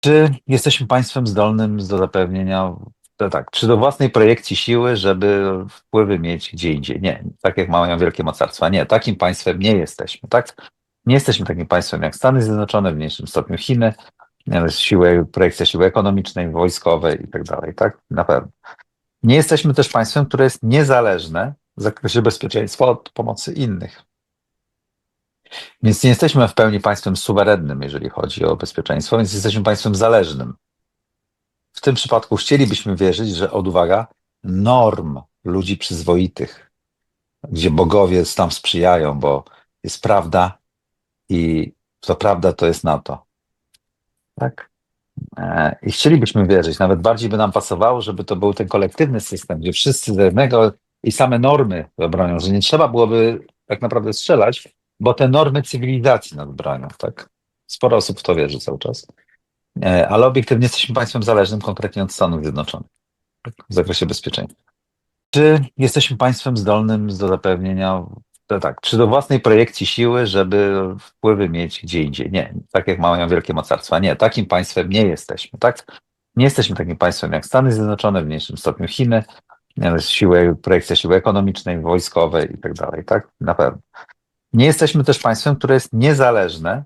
Czy jesteśmy państwem zdolnym do zapewnienia, to tak, czy do własnej projekcji siły, żeby wpływy mieć gdzie indziej? Nie, tak jak mają wielkie mocarstwa. Nie, takim państwem nie jesteśmy, tak? Nie jesteśmy takim państwem jak Stany Zjednoczone, w mniejszym stopniu Chiny, nie, siły, projekcja siły ekonomicznej, wojskowej i tak dalej, tak? Na pewno. Nie jesteśmy też państwem, które jest niezależne w zakresie bezpieczeństwa od pomocy innych. Więc nie jesteśmy w pełni państwem suwerennym, jeżeli chodzi o bezpieczeństwo, więc jesteśmy państwem zależnym. W tym przypadku chcielibyśmy wierzyć, że od uwaga, norm ludzi przyzwoitych, gdzie bogowie tam sprzyjają, bo jest prawda i to prawda to jest NATO. Tak? E, I chcielibyśmy wierzyć, nawet bardziej by nam pasowało, żeby to był ten kolektywny system, gdzie wszyscy z jednego i same normy bronią, że nie trzeba byłoby tak naprawdę strzelać, bo te normy cywilizacji nas bronią, tak? Sporo osób w to wierzy cały czas. E, Ale obiektywnie jesteśmy państwem zależnym konkretnie od Stanów Zjednoczonych tak, w zakresie bezpieczeństwa. Czy jesteśmy państwem zdolnym do zapewnienia, to tak, czy do własnej projekcji siły, żeby wpływy mieć gdzie indziej? Nie, tak jak mają wielkie mocarstwa. Nie, takim państwem nie jesteśmy, tak? Nie jesteśmy takim państwem jak Stany Zjednoczone, w mniejszym stopniu Chiny, nie, siły, projekcja siły ekonomicznej, wojskowej i tak dalej, tak? Na pewno. Nie jesteśmy też państwem, które jest niezależne